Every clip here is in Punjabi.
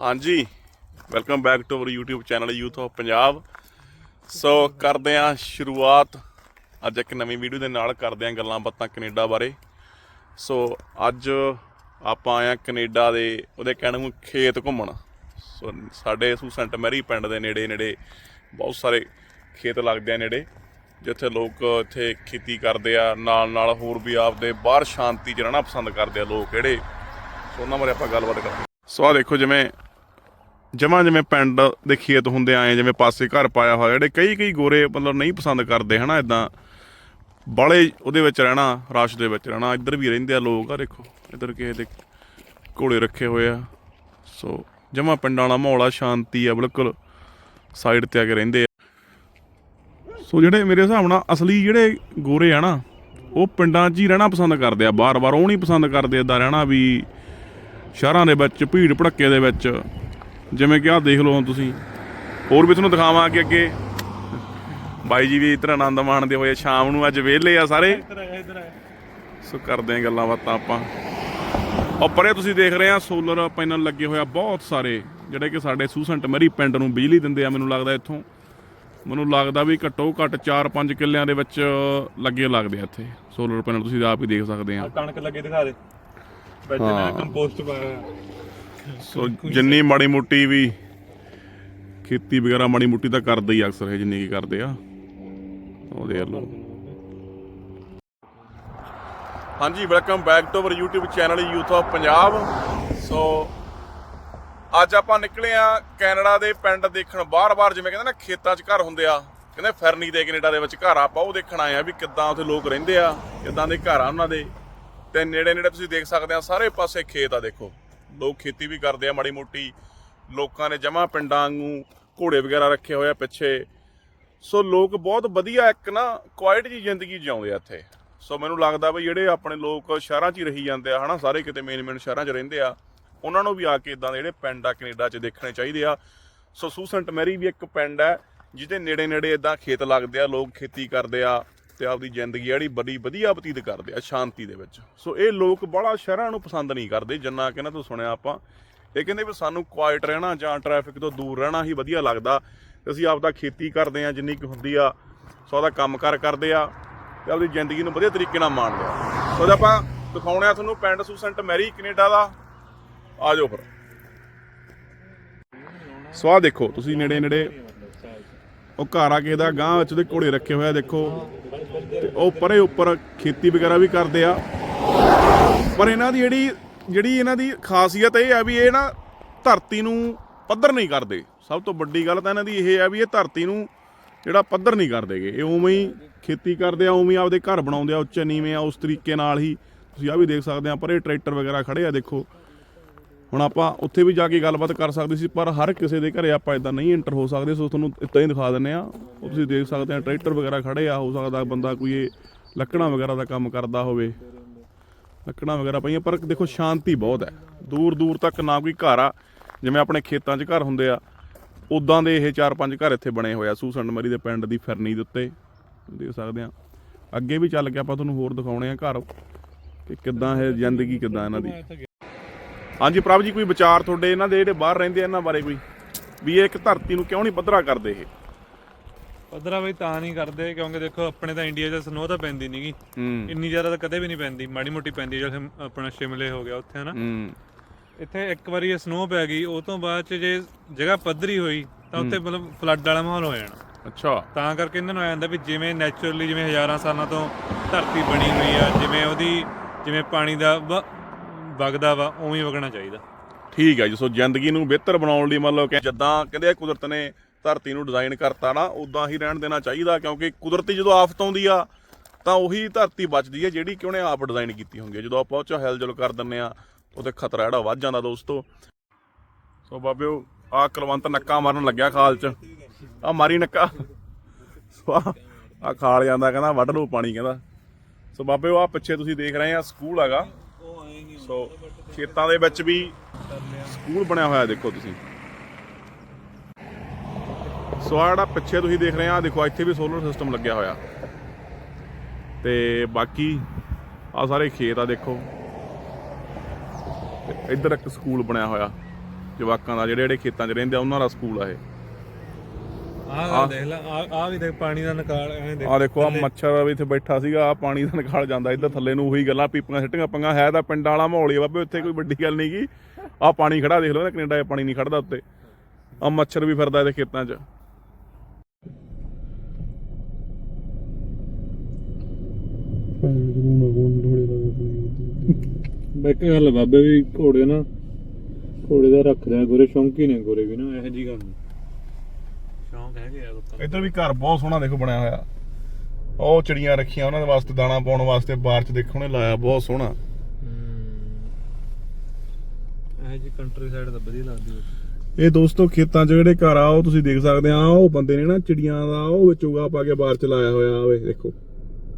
ਹਾਂਜੀ welcome back to our YouTube channel youth of Punjab so ਕਰਦੇ ਹਾਂ ਸ਼ੁਰੂਆਤ। ਅੱਜ ਇੱਕ ਨਵੀਂ ਵੀਡੀਓ ਦੇ ਨਾਲ ਕਰਦੇ ਹਾਂ ਗੱਲਾਂ ਬਾਤਾਂ ਕੈਨੇਡਾ ਬਾਰੇ। ਸੋ ਅੱਜ ਆਪਾਂ ਆਏ ਹਾਂ ਕੈਨੇਡਾ ਦੇ, ਉਹਦੇ ਕਹਿਣ ਨੂੰ ਖੇਤ ਘੁੰਮਣ। ਸੋ ਸਾਡੇ ਸੂਸੈਂਟ ਮੈਰੀ ਪਿੰਡ ਦੇ ਨੇੜੇ ਨੇੜੇ ਬਹੁਤ ਸਾਰੇ ਖੇਤ ਲੱਗਦੇ ਆ ਨੇੜੇ, ਜਿੱਥੇ ਲੋਕ ਇੱਥੇ ਖੇਤੀ ਕਰਦੇ ਆ। ਨਾਲ ਨਾਲ ਹੋਰ ਵੀ ਆਪਦੇ ਬਾਹਰ ਸ਼ਾਂਤੀ 'ਚ ਰਹਿਣਾ ਪਸੰਦ ਕਰਦੇ ਆ ਲੋਕ ਜਿਹੜੇ। ਸੋ ਉਹਨਾਂ ਬਾਰੇ ਆਪਾਂ ਗੱਲਬਾਤ ਕਰਾਂਗੇ ਸੋ ਆ ਦੇਖੋ ਜਿਵੇਂ ਜਮਾਂ ਜਿਵੇਂ ਪਿੰਡ ਦੇ ਖੇਤ ਹੁੰਦੇ ਆਏ, ਜਿਵੇਂ ਪਾਸੇ ਘਰ ਪਾਇਆ ਹੋਇਆ, ਜਿਹੜੇ ਕਈ ਕਈ ਗੋਰੇ ਮਤਲਬ ਨਹੀਂ ਪਸੰਦ ਕਰਦੇ, ਹਨਾ ਇਦਾਂ ਬਾਲੇ ਉਹਦੇ ਵਿੱਚ ਰਹਿਣਾ, ਰਸ਼ ਦੇ ਵਿੱਚ ਰਹਿਣਾ, ਇੱਧਰ ਵੀ ਰਹਿੰਦੇ ਆ ਲੋਕ, ਆ ਦੇਖੋ, ਇੱਧਰ ਕਿਸੇ ਦੇ ਘੋੜੇ ਰੱਖੇ ਹੋਏ ਆ। ਸੋ ਜਮਾਂ ਪਿੰਡਾਂ ਵਾਲਾ ਮਾਹੌਲ ਆ, ਸ਼ਾਂਤੀ ਆ, ਬਿਲਕੁਲ ਸਾਈਡ ਤੇ ਆ ਕੇ ਰਹਿੰਦੇ ਆ। ਸੋ ਜਿਹੜੇ ਮੇਰੇ ਹਿਸਾਬ ਨਾਲ ਅਸਲੀ ਜਿਹੜੇ ਗੋਰੇ ਆ ਨਾ, ਉਹ ਪਿੰਡਾਂ 'ਚ ਹੀ ਰਹਿਣਾ ਪਸੰਦ ਕਰਦੇ ਆ, ਬਾਰ-ਬਾਰ ਉਹ ਨਹੀਂ ਪਸੰਦ ਕਰਦੇ ਇਦਾਂ ਰਹਿਣਾ ਵੀ ਸ਼ਹਿਰਾਂ ਦੇ ਵਿੱਚ ਭੀੜ ਭੜੱਕੇ ਦੇ ਵਿੱਚ। ਜਿਵੇਂ ਕਿ ਆਹ ਦੇਖ ਲਓ ਹੁਣ ਤੁਸੀਂ। ਹੋਰ ਵੀ ਤੁਹਾਨੂੰ ਦਿਖਾਵਾਂ ਕਿ ਅੱਗੇ ਬਾਈ ਜੀ ਵੀ ਇਤਨਾ ਆਨੰਦ ਮਾਣਦੇ ਹੋਏ ਸ਼ਾਮ ਨੂੰ ਅੱਜ ਵਿਹਲੇ ਆ ਸਾਰੇ। ਸੋ ਕਰਦੇ ਆ ਗੱਲਾਂ ਬਾਤਾਂ ਆਪਾਂ। ਉਹ ਪਰੇ ਤੁਸੀਂ ਦੇਖ ਰਹੇ ਆ ਸੋਲਰ ਪੈਨਲ ਲੱਗੇ ਹੋਇਆ ਬਹੁਤ ਸਾਰੇ ਜਿਹੜੇ ਕਿ ਸਾਡੇ ਸੂਸੈਂਟ ਮਰੀ ਪਿੰਡ ਨੂੰ ਬਿਜਲੀ ਦਿੰਦੇ ਆ ਮੈਨੂੰ ਲੱਗਦਾ ਇੱਥੋਂ। ਮੈਨੂੰ ਲੱਗਦਾ ਵੀ ਘੱਟੋ ਘੱਟ 4-5 ਕਿੱਲਿਆਂ ਦੇ ਵਿੱਚ ਲੱਗੇ ਲੱਗਦੇ ਆ ਇੱਥੇ। ਸੋਲਰ ਪੈਨਲ ਤੁਸੀਂ ਆਪ ਹੀ ਦੇਖ ਸਕਦੇ ਆ। ਕਣਕ ਲੱਗੇ ਦਿਖਾ ਦੇ। ਨਾ ਕੰਪੋਸਟ ਪਾਇਆ। ਸੋ ਜਿੰਨੀ ਮਾੜੀ ਮੋਟੀ ਵੀ ਖੇਤੀ ਵਗੈਰਾ ਮਾੜੀ ਮੋਟੀ ਤਾਂ ਕਰਦੇ ਹੀ ਅਕਸਰ, ਇਹ ਜਿੰਨੀ ਕੀ ਕਰਦੇ ਆ। ਉਹ ਦੇਖ ਲਓ। ਹਾਂਜੀ welcome back to our YouTube channel youth of Punjab so ਅੱਜ ਆਪਾਂ ਨਿਕਲੇ ਆ ਕੈਨੇਡਾ ਦੇ ਪਿੰਡ ਦੇਖਣ ਬਾਰ-ਬਾਰ ਜਿਵੇਂ ਕਹਿੰਦੇ ਨਾ, ਖੇਤਾਂ 'ਚ ਘਰ ਹੁੰਦੇ ਆ। ਕਹਿੰਦੇ ਫੈਰਨੀ ਦੇ ਕੈਨੇਡਾ ਦੇ ਵਿੱਚ ਘਰ ਆਪਾਂ ਉਹ ਦੇਖਣ ਆਏ ਆ ਵੀ ਕਿੱਦਾਂ ਉੱਥੇ ਲੋਕ ਰਹਿੰਦੇ ਆ, ਕਿੱਦਾਂ ਦੇ ਘਰ ਆ ਉਹਨਾਂ ਦੇ। ਤੇ ਨੇੜੇ ਨੇੜੇ ਤੁਸੀਂ ਦੇਖ ਸਕਦੇ ਆ, ਸਾਰੇ ਪਾਸੇ ਖੇਤ ਆ, ਦੇਖੋ। ਲੋਕ ਖੇਤੀ ਵੀ ਕਰਦੇ ਆ ਮਾੜੀ ਮੋਟੀ। ਲੋਕਾਂ ਨੇ ਜਮਾ ਪਿੰਡਾਂ ਨੂੰ ਘੋੜੇ ਵਗੈਰਾ ਰੱਖੇ ਹੋਏ ਆ ਪਿੱਛੇ। ਸੋ ਲੋਕ ਬਹੁਤ ਵਧੀਆ ਇੱਕ ਨਾ ਕੁਆਇਟ ਜੀ ਜ਼ਿੰਦਗੀ ਜਿਉਂਦੇ ਆ ਇੱਥੇ। ਸੋ ਮੈਨੂੰ ਲੱਗਦਾ ਵੀ ਜਿਹੜੇ ਆਪਣੇ ਲੋਕ ਸ਼ਹਿਰਾਂ 'ਚ ਹੀ ਰਹੀ ਜਾਂਦੇ ਆ, ਹਨਾ, ਸਾਰੇ ਕਿਤੇ ਮੇਨ ਮੇਨ ਸ਼ਹਿਰਾਂ 'ਚ ਰਹਿੰਦੇ ਆ, ਉਹਨਾਂ ਨੂੰ ਵੀ ਆ ਕੇ ਇਦਾਂ ਦੇ ਜਿਹੜੇ ਪਿੰਡ ਆ ਕੈਨੇਡਾ 'ਚ ਦੇਖਣੇ ਚਾਹੀਦੇ ਆ। ਸੋ ਸੂਸੈਂਟ ਮੈਰੀ ਵੀ ਇੱਕ ਪਿੰਡ ਹੈ, ਜਿਹਦੇ ਨੇੜੇ ਨੇੜੇ ਇਦਾਂ ਖੇਤ ਲੱਗਦੇ ਆ, ਲੋਕ ਖੇਤੀ ਕਰਦੇ ਆ। ਤੇ ਆਪਦੀ ਜ਼ਿੰਦਗੀ ਜਿਹੜੀ ਬੜੀ ਵਧੀਆ ਬਤੀਤ ਕਰਦੇ ਆ ਸ਼ਾਂਤੀ ਦੇ ਵਿੱਚ। ਸੋ ਇਹ ਲੋਕ ਬੜਾ ਸ਼ਹਿਰਾਂ ਨੂੰ ਪਸੰਦ ਨਹੀਂ ਕਰਦੇ, ਜਿੰਨਾ ਕਿ ਇਹਨਾਂ ਤੋਂ ਸੁਣਿਆ ਆਪਾਂ। ਇਹ ਕਹਿੰਦੇ ਵੀ ਸਾਨੂੰ ਕੁਆਇਟ ਰਹਿਣਾ ਜਾਂ ਟ੍ਰੈਫਿਕ ਤੋਂ ਦੂਰ ਰਹਿਣਾ ਹੀ ਵਧੀਆ ਲੱਗਦਾ। ਅਸੀਂ ਆਪਦਾ ਖੇਤੀ ਕਰਦੇ ਆ, ਜਿੰਨੀ ਕੁ ਹੁੰਦੀ ਆ, ਸੋ ਉਹਦਾ ਕੰਮਕਾਰ ਕਰਦੇ ਆ ਤੇ ਆਪਦੀ ਜ਼ਿੰਦਗੀ ਨੂੰ ਵਧੀਆ ਤਰੀਕੇ ਨਾਲ ਮਾਣਦੇ ਆ ਸੋ ਅੱਜ ਆਪਾਂ ਦਿਖਾਉਣੇ ਆ ਤੁਹਾਨੂੰ ਪਿੰਡ ਸੂਸੈਂਟ ਮੈਰੀ, ਕੈਨੇਡਾ ਦਾ। ਆ ਜਾਓ ਫਿਰ। ਸੋ ਆਹ ਦੇਖੋ, ਤੁਸੀਂ ਨੇੜੇ ਨੇੜੇ ਉਹ ਘਰ ਆ ਕੇ ਦਾ ਗਾਂ ਵਿੱਚ ਉਹਦੇ ਘੋੜੇ ਰੱਖੇ ਹੋਏ ਆ, ਦੇਖੋ। ਤੇ ਉਹ ਪਰੇ ਉੱਪਰ ਖੇਤੀ ਵਗੈਰਾ ਵੀ ਕਰਦੇ ਆ। ਪਰ ਇਹਨਾਂ ਦੀ ਜਿਹੜੀ ਜਿਹੜੀ ਇਹਨਾਂ ਦੀ ਖਾਸੀਅਤ ਇਹ ਆ ਵੀ ਇਹ ਨਾ ਧਰਤੀ ਨੂੰ ਪੱਧਰ ਨਹੀਂ ਕਰਦੇ। ਸਭ ਤੋਂ ਵੱਡੀ ਗੱਲ ਤਾਂ ਇਹਨਾਂ ਦੀ ਇਹ ਆ ਵੀ ਇਹ ਧਰਤੀ ਨੂੰ ਜਿਹੜਾ ਪੱਧਰ ਨਹੀਂ ਕਰਦੇਗੇ ਇਹ ਉਵੇਂ ਹੀ ਖੇਤੀ ਕਰਦੇ ਆ, ਉਵੇਂ ਹੀ ਆਪਦੇ ਘਰ ਬਣਾਉਂਦੇ ਆ, ਉੱਚੇ ਨੀਵੇਂ ਆ, ਉਸ ਤਰੀਕੇ ਨਾਲ ਹੀ। ਤੁਸੀਂ ਆ ਵੀ ਦੇਖ ਸਕਦੇ ਆ, ਪਰੇ ਟਰੈਕਟਰ ਵਗੈਰਾ ਖੜੇ ਆ, ਦੇਖੋ। ਹੁਣ ਆਪਾਂ ਉੱਥੇ ਵੀ ਜਾ ਕੇ ਗੱਲਬਾਤ ਕਰ ਸਕਦੇ ਸੀ, ਪਰ ਹਰ ਕਿਸੇ ਦੇ ਘਰੇ ਆਪਾਂ ਇਦਾਂ ਨਹੀਂ ਐਂਟਰ ਹੋ ਸਕਦੇ, ਸੋ ਤੁਹਾਨੂੰ ਇੱਦਾਂ ਹੀ ਦਿਖਾ ਦਿੰਨੇ ਆ ਉਹ ਤੁਸੀਂ ਦੇਖ ਸਕਦੇ ਆ ਟਰੈਕਟਰ ਵਗੈਰਾ ਖੜੇ ਆ, ਹੋ ਸਕਦਾ ਬੰਦਾ ਕੋਈ ਇਹ ਲੱਕੜਾਂ ਵਗੈਰਾ ਦਾ ਕੰਮ ਕਰਦਾ ਹੋਵੇ। ਲੱਕੜਾਂ ਵਗੈਰਾ ਪਈਆਂ, ਪਰ ਦੇਖੋ ਸ਼ਾਂਤੀ ਬਹੁਤ ਹੈ। ਦੂਰ ਦੂਰ ਤੱਕ ਨਾ ਕੋਈ ਘਰ ਆ, ਜਿਵੇਂ ਆਪਣੇ ਖੇਤਾਂ 'ਚ ਘਰ ਹੁੰਦੇ ਆ ਉਦਾਂ ਦੇ ਇਹ ਚਾਰ ਪੰਜ ਘਰ ਇੱਥੇ ਬਣੇ ਹੋਏ ਆ ਸੂਸੰਡ ਮਰੀ ਦੇ ਪਿੰਡ ਦੀ ਫਿਰਨੀ ਦੇ ਉੱਤੇ। ਦੇਖ ਸਕਦੇ ਆ ਅੱਗੇ ਵੀ ਚੱਲ ਕੇ ਆਪਾਂ ਤੁਹਾਨੂੰ ਹੋਰ ਦਿਖਾਉਣੇ ਆ ਘਰ, ਕਿ ਕਿੱਦਾਂ ਇਹ ਜ਼ਿੰਦਗੀ ਕਿੱਦਾਂ ਇਹਨਾਂ ਦੀ। ਹਾਂਜੀ ਪ੍ਰਭ ਜੀ ਕੋਈ ਵਿਚਾਰ ਤੁਹਾਡੇ ਇਹਨਾਂ ਦੇ ਜਿਹੜੇ ਬਾਹਰ ਰਹਿੰਦੇ ਆ ਇਹਨਾਂ ਬਾਰੇ ਕੋਈ? ਵੀ ਇਹ ਇੱਕ ਧਰਤੀ ਨੂੰ ਕਿਉਂ ਨਹੀਂ ਪੱਧਰਾ ਕਰਦੇ ਇਹ? ਪੱਧਰਾ ਬਈ ਤਾਂ ਨਹੀਂ ਕਰਦੇ ਕਿਉਂਕਿ ਦੇਖੋ ਆਪਣੇ ਤਾਂ ਇੰਡੀਆ 'ਚ ਸਨੋ ਤਾਂ ਪੈਂਦੀ ਨਹੀਂਗੀ ਇੰਨੀ ਜ਼ਿਆਦਾ ਤਾਂ ਕਦੇ ਵੀ ਨਹੀਂ ਪੈਂਦੀ ਮਾੜੀ ਮੋਟੀ ਪੈਂਦੀ ਜਿਵੇਂ ਆਪਣਾ ਸ਼ਿਮਲੇ ਹੋ ਗਿਆ ਉੱਥੇ ਹਨਾ? ਇੱਥੇ ਇੱਕ ਵਾਰੀ ਇਹ ਸਨੋ ਪੈ ਗਈ ਉਹ ਤੋਂ ਬਾਅਦ 'ਚ ਜੇ ਜਗ੍ਹਾ ਪੱਧਰੀ ਹੋਈ ਤਾਂ ਉੱਥੇ ਮਤਲਬ ਫਲੱਡ ਵਾਲਾ ਮਾਹੌਲ ਹੋ ਜਾਣਾ। ਅੱਛਾ। ਤਾਂ ਕਰਕੇ ਇਹਨਾਂ ਨੂੰ ਆ ਜਾਂਦਾ ਵੀ ਜਿਵੇਂ ਨੇਚਰਲੀ ਜਿਵੇਂ ਹਜ਼ਾਰਾਂ ਸਾਲਾਂ ਤੋਂ ਧਰਤੀ ਬਣੀ ਹੋਈ ਆ ਜਿਵੇਂ ਉਹਦੀ ਜਿਵੇਂ ਪਾਣੀ ਦਾ ਵਗਦਾ ਵਾ, ਉਵੇਂ ਵਗਣਾ ਚਾਹੀਦਾ। ਠੀਕ ਹੈ ਜੀ, ਸੋ ਜ਼ਿੰਦਗੀ ਨੂੰ ਬਿਹਤਰ ਬਣਾਉਣ ਲਈ ਮਤਲਬ ਕਿ ਜਿੱਦਾਂ ਕਹਿੰਦੇ ਆ, ਕੁਦਰਤ ਨੇ ਧਰਤੀ ਨੂੰ ਡਿਜ਼ਾਈਨ ਕਰਤਾ ਨਾ ਉਦਾਂ ਹੀ ਰਹਿਣ ਦੇਣਾ ਚਾਹੀਦਾ, ਕਿਉਂਕਿ ਕੁਦਰਤੀ ਜਦੋਂ ਆਫਤ ਆਉਂਦੀ ਆ, ਤਾਂ ਉਹੀ ਧਰਤੀ ਬਚਦੀ ਹੈ ਜਿਹੜੀ ਕਿ ਉਹਨੇ ਆਪ ਡਿਜ਼ਾਈਨ ਕੀਤੀ ਹੁੰਦੀ ਹੈ ਜਦੋਂ ਆਪਾਂ ਉਹ 'ਚ ਹਿਲਜੁਲ ਕਰ ਦਿੰਨੇ ਆ ਉਹਦੇ ਖਤਰਾ ਜਿਹੜਾ ਵੱਧ ਜਾਂਦਾ ਦੋਸਤੋ। ਸੋ ਬਾਬਿਓ ਆ ਕਲਵੰਤ ਨੱਕਾ ਮਾਰਨ ਲੱਗਿਆ ਖਾਲ 'ਚ। ਆ ਮਾਰੀ ਨੱਕਾ। ਸੋ ਆ ਖਾਲ ਜਾਂਦਾ, ਕਹਿੰਦਾ ਵੱਢ ਲੋ ਪਾਣੀ, ਕਹਿੰਦਾ। ਸੋ ਬਾਬਿਓ ਆ ਪਿੱਛੇ ਤੁਸੀਂ ਦੇਖ ਰਹੇ ਆ, ਸਕੂਲ ਹੈਗਾ। ਸੋ ਖੇਤਾਂ ਦੇ ਵਿੱਚ ਵੀ ਸਕੂਲ ਬਣਿਆ ਹੋਇਆ ਦੇਖੋ ਤੁਸੀਂ। ਸੋ ਆਹ ਜਿਹੜਾ ਪਿੱਛੇ ਤੁਸੀਂ ਦੇਖ ਰਹੇ ਆ, ਦੇਖੋ ਇੱਥੇ ਵੀ ਸੋਲਰ ਸਿਸਟਮ ਲੱਗਿਆ ਹੋਇਆ। ਤੇ ਬਾਕੀ ਆ ਸਾਰੇ ਖੇਤ ਆ ਦੇਖੋ। ਇੱਧਰ ਇੱਕ ਸਕੂਲ ਬਣਿਆ ਹੋਇਆ, ਜਵਾਕਾਂ ਦਾ ਜਿਹੜੇ ਜਿਹੜੇ ਖੇਤਾਂ 'ਚ ਰਹਿੰਦੇ ਆ, ਉਹਨਾਂ ਦਾ ਸਕੂਲ ਆ ਇਹ। ਆਹ ਦੇਖ ਲੈ ਆ ਵੀ ਦੇਖ ਪਾਣੀ ਦਾ ਨਿਕਾਲ ਐਂ ਦੇਖ। ਆ ਦੇਖੋ ਆ ਮੱਛਰ ਵੀ ਇੱਥੇ ਬੈਠਾ ਸੀਗਾ ਆ ਪਾਣੀ ਦਾ ਨਿਕਾਲ ਜਾਂਦਾ ਇੱਧਰ ਥੱਲੇ ਨੂੰ ਉਹੀ ਗੱਲਾਂ ਪੀਪੀਆਂ ਸਿੱਟੀਆਂ ਪੰਗਾ ਹੈ ਤਾਂ ਪਿੰਡਾਂ ਵਾਲਾ ਮਾਹੌਲ ਹੀ ਬਾਬੇ ਉੱਥੇ ਕੋਈ ਵੱਡੀ ਗੱਲ ਨਹੀਂ ਗੀ। ਆ ਪਾਣੀ ਖੜਾ ਦੇਖ ਲਓ ਨਾ ਕੈਨੇਡਾ 'ਚ ਪਾਣੀ ਨਹੀਂ ਖੜਦਾ ਉੱਤੇ। ਆ ਮੱਛਰ ਵੀ ਫਿਰਦਾ ਇਹਦੇ ਖੇਤਾਂ 'ਚ। ਇੱਕ ਗੱਲ ਬਾਬੇ ਵੀ ਘੋੜੇ ਨਾ ਘੋੜੇ ਦਾ ਰੱਖ ਰਿਹਾ ਗੋਰੇ ਸ਼ੌਂਕੀ ਨੇ ਗੋਰੇ ਵੀ ਨਾ ਇਹੋ ਜੀ ਗੱਲ ਨਹੀਂ ਸ਼ੌਂਕ ਹੈਗੇ ਆ ਲੋਕਾਂ ਇੱਧਰ ਵੀ ਘਰ ਬਹੁਤ ਸੋਹਣਾ ਦੇਖੋ ਬਣਿਆ ਹੋਇਆ। ਉਹ ਚਿੜੀਆਂ ਰੱਖੀਆਂ ਉਹਨਾਂ ਦੇ ਵਾਸਤੇ ਦਾਣਾ ਪਾਉਣ ਵਾਸਤੇ ਬਾਹਰ 'ਚ ਦੇਖੋ ਨੇ ਲਾਇਆ ਬਹੁਤ ਸੋਹਣਾ। ਇਹੋ ਜੀ ਕੰਟਰੀ ਸਾਈਡ ਤਾਂ ਵਧੀਆ ਲੱਗਦੀ ਹੈ। ਇਹ ਦੋਸਤੋ ਖੇਤਾਂ 'ਚ ਜਿਹੜੇ ਘਰ ਆ ਉਹ ਤੁਸੀਂ ਦੇਖ ਸਕਦੇ ਆ ਉਹ ਬੰਦੇ ਨੇ ਨਾ ਚਿੜੀਆਂ ਦਾ ਉਹ ਵਿੱਚ ਉਗਾ ਪਾ ਕੇ ਬਾਹਰ ਚ ਲਾਇਆ ਹੋਇਆ ਆਵੇ ਦੇਖੋ।